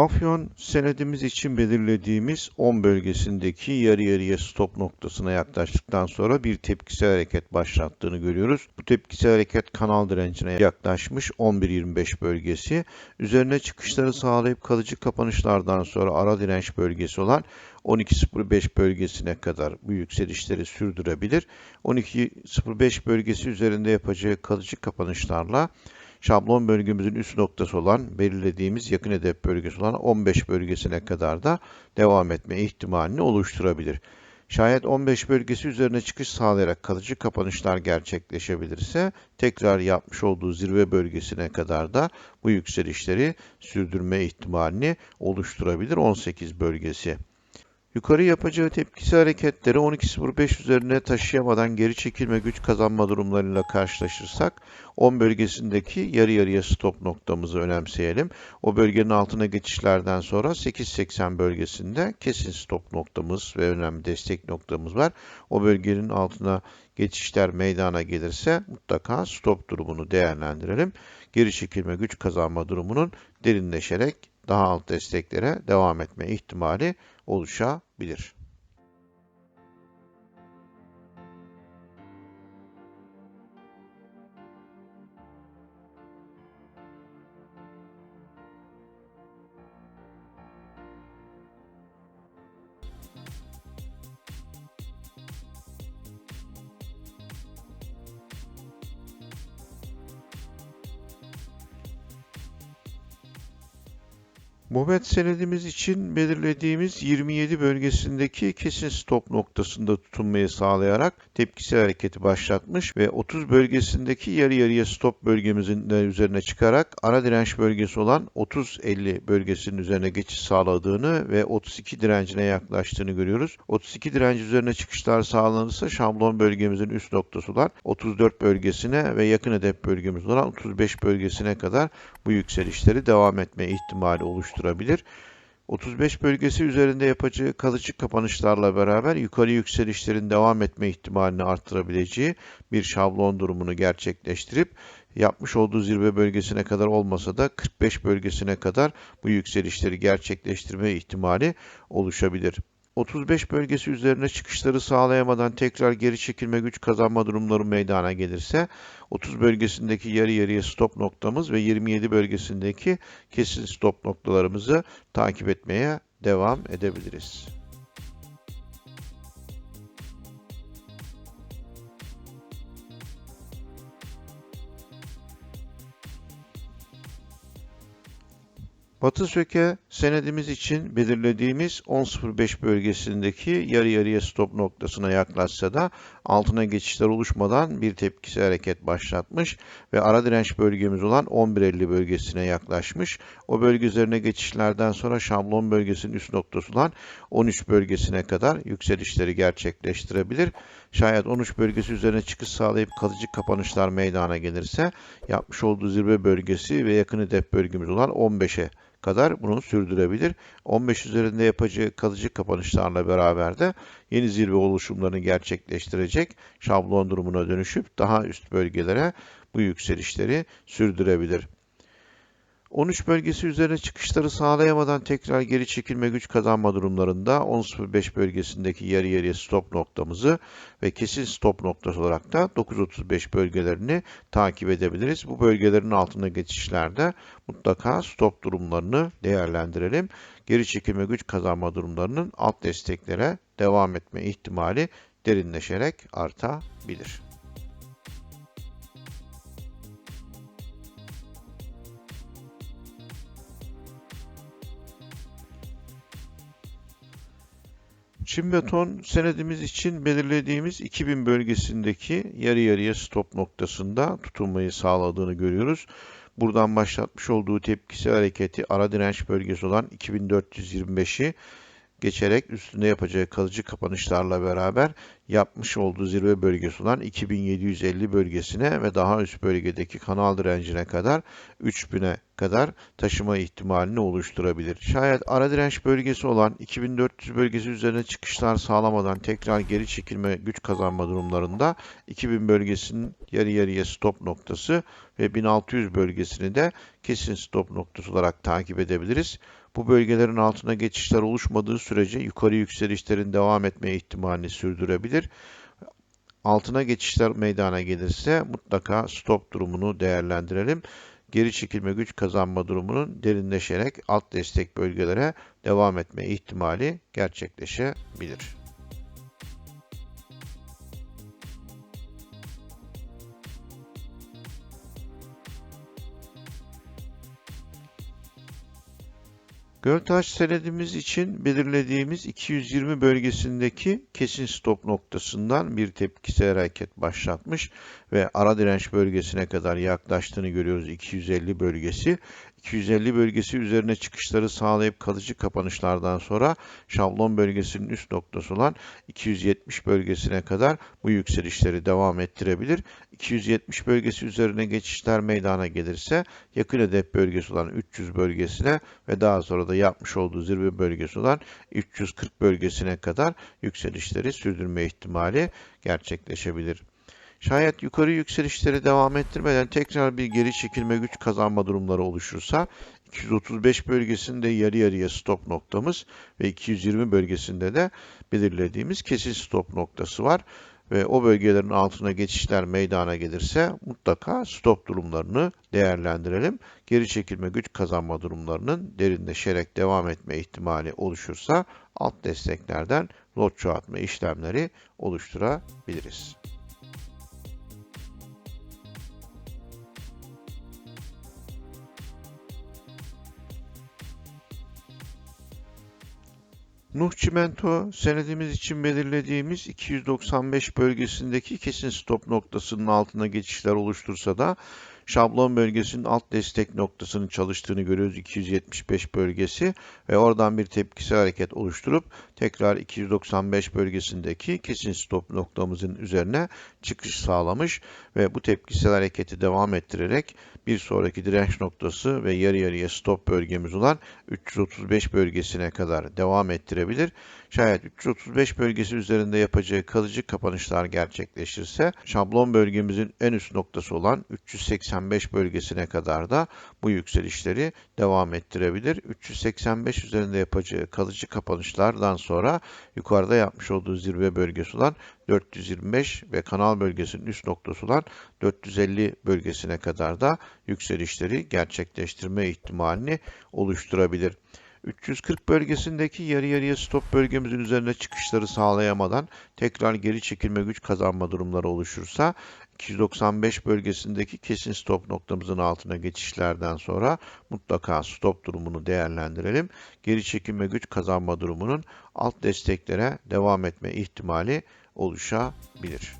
Afyon senedimiz için belirlediğimiz 10 bölgesindeki yarı yarıya stop noktasına yaklaştıktan sonra bir tepkisel hareket başlattığını görüyoruz. Bu tepkisel hareket kanal direncine yaklaşmış 11.25 bölgesi. Üzerine çıkışları sağlayıp kalıcı kapanışlardan sonra ara direnç bölgesi olan 12.05 bölgesine kadar bu yükselişleri sürdürebilir. 12.05 bölgesi üzerinde yapacağı kalıcı kapanışlarla şablon bölgemizin üst noktası olan belirlediğimiz yakın hedef bölgesi olan 15 bölgesine kadar da devam etme ihtimalini oluşturabilir. Şayet 15 bölgesi üzerine çıkış sağlayarak kalıcı kapanışlar gerçekleşebilirse tekrar yapmış olduğu zirve bölgesine kadar da bu yükselişleri sürdürme ihtimalini oluşturabilir 18 bölgesi. Yukarı yapacağı tepkisi hareketleri 12.05 üzerine taşıyamadan geri çekilme güç kazanma durumlarıyla karşılaşırsak 10 bölgesindeki yarı yarıya stop noktamızı önemseyelim. O bölgenin altına geçişlerden sonra 8.80 bölgesinde kesin stop noktamız ve önemli destek noktamız var. O bölgenin altına geçişler meydana gelirse mutlaka stop durumunu değerlendirelim. Geri çekilme güç kazanma durumunun derinleşerek daha alt desteklere devam etme ihtimali oluşabilir. Mumet senedimiz için belirlediğimiz 27 bölgesindeki kesin stop noktasında tutunmayı sağlayarak tepkisel hareketi başlatmış ve 30 bölgesindeki yarı yarıya stop bölgemizin üzerine çıkarak ara direnç bölgesi olan 30-50 bölgesinin üzerine geçiş sağladığını ve 32 direncine yaklaştığını görüyoruz. 32 direnci üzerine çıkışlar sağlanırsa şablon bölgemizin üst noktası olan 34 bölgesine ve yakın hedef bölgemiz olan 35 bölgesine kadar bu yükselişleri devam etme ihtimali oluşturabilir. 35 bölgesi üzerinde yapacağı kalıcı kapanışlarla beraber yukarı yükselişlerin devam etme ihtimalini artırabileceği bir şablon durumunu gerçekleştirip yapmış olduğu zirve bölgesine kadar olmasa da 45 bölgesine kadar bu yükselişleri gerçekleştirme ihtimali oluşabilir. 35 bölgesi üzerine çıkışları sağlayamadan tekrar geri çekilme güç kazanma durumları meydana gelirse 30 bölgesindeki yarı yarıya stop noktamız ve 27 bölgesindeki kesin stop noktalarımızı takip etmeye devam edebiliriz. Batı söke senedimiz için belirlediğimiz 10.05 bölgesindeki yarı yarıya stop noktasına yaklaşsa da altına geçişler oluşmadan bir tepkisi hareket başlatmış ve ara direnç bölgemiz olan 11.50 bölgesine yaklaşmış. O bölge üzerine geçişlerden sonra şablon bölgesinin üst noktası olan 13 bölgesine kadar yükselişleri gerçekleştirebilir. Şayet 13 bölgesi üzerine çıkış sağlayıp kalıcı kapanışlar meydana gelirse yapmış olduğu zirve bölgesi ve yakın hedef bölgemiz olan 15'e kadar bunu sürdürebilir. 15 üzerinde yapacağı kalıcı kapanışlarla beraber de yeni zirve oluşumlarını gerçekleştirecek şablon durumuna dönüşüp daha üst bölgelere bu yükselişleri sürdürebilir. 13 bölgesi üzerine çıkışları sağlayamadan tekrar geri çekilme güç kazanma durumlarında 10.05 bölgesindeki yarı yarıya stop noktamızı ve kesin stop noktası olarak da 9.35 bölgelerini takip edebiliriz. Bu bölgelerin altına geçişlerde mutlaka stop durumlarını değerlendirelim. Geri çekilme güç kazanma durumlarının alt desteklere devam etme ihtimali derinleşerek artabilir. Çin beton senedimiz için belirlediğimiz 2000 bölgesindeki yarı yarıya stop noktasında tutunmayı sağladığını görüyoruz. Buradan başlatmış olduğu tepkisi hareketi ara direnç bölgesi olan 2425'i geçerek üstünde yapacağı kalıcı kapanışlarla beraber yapmış olduğu zirve bölgesi olan 2750 bölgesine ve daha üst bölgedeki kanal direncine kadar 3000'e kadar taşıma ihtimalini oluşturabilir. Şayet ara direnç bölgesi olan 2400 bölgesi üzerine çıkışlar sağlamadan tekrar geri çekilme güç kazanma durumlarında 2000 bölgesinin yarı yarıya stop noktası ve 1600 bölgesini de kesin stop noktası olarak takip edebiliriz. Bu bölgelerin altına geçişler oluşmadığı sürece yukarı yükselişlerin devam etme ihtimalini sürdürebilir. Altına geçişler meydana gelirse mutlaka stop durumunu değerlendirelim. Geri çekilme güç kazanma durumunun derinleşerek alt destek bölgelere devam etme ihtimali gerçekleşebilir. Göltaş senedimiz için belirlediğimiz 220 bölgesindeki kesin stop noktasından bir tepkisel hareket başlatmış ve ara direnç bölgesine kadar yaklaştığını görüyoruz 250 bölgesi. 250 bölgesi üzerine çıkışları sağlayıp kalıcı kapanışlardan sonra şablon bölgesinin üst noktası olan 270 bölgesine kadar bu yükselişleri devam ettirebilir. 270 bölgesi üzerine geçişler meydana gelirse yakın hedef bölgesi olan 300 bölgesine ve daha sonra da yapmış olduğu zirve bölgesi olan 340 bölgesine kadar yükselişleri sürdürme ihtimali gerçekleşebilir. Şayet yukarı yükselişleri devam ettirmeden tekrar bir geri çekilme güç kazanma durumları oluşursa 235 bölgesinde yarı yarıya stop noktamız ve 220 bölgesinde de belirlediğimiz kesin stop noktası var. Ve o bölgelerin altına geçişler meydana gelirse mutlaka stop durumlarını değerlendirelim. Geri çekilme güç kazanma durumlarının derinleşerek devam etme ihtimali oluşursa alt desteklerden lot çoğaltma işlemleri oluşturabiliriz. Nuh Çimento senedimiz için belirlediğimiz 295 bölgesindeki kesin stop noktasının altına geçişler oluştursa da şablon bölgesinin alt destek noktasının çalıştığını görüyoruz 275 bölgesi ve oradan bir tepkisi hareket oluşturup tekrar 295 bölgesindeki kesin stop noktamızın üzerine çıkış sağlamış ve bu tepkisel hareketi devam ettirerek bir sonraki direnç noktası ve yarı yarıya stop bölgemiz olan 335 bölgesine kadar devam ettirebilir. Şayet 335 bölgesi üzerinde yapacağı kalıcı kapanışlar gerçekleşirse şablon bölgemizin en üst noktası olan 385 bölgesine kadar da bu yükselişleri devam ettirebilir. 385 üzerinde yapacağı kalıcı kapanışlardan sonra yukarıda yapmış olduğu zirve bölgesi olan 425 ve kanal bölgesinin üst noktası olan 450 bölgesine kadar da yükselişleri gerçekleştirme ihtimalini oluşturabilir. 340 bölgesindeki yarı yarıya stop bölgemizin üzerine çıkışları sağlayamadan tekrar geri çekilme güç kazanma durumları oluşursa 295 bölgesindeki kesin stop noktamızın altına geçişlerden sonra mutlaka stop durumunu değerlendirelim. Geri çekilme güç kazanma durumunun alt desteklere devam etme ihtimali oluşabilir.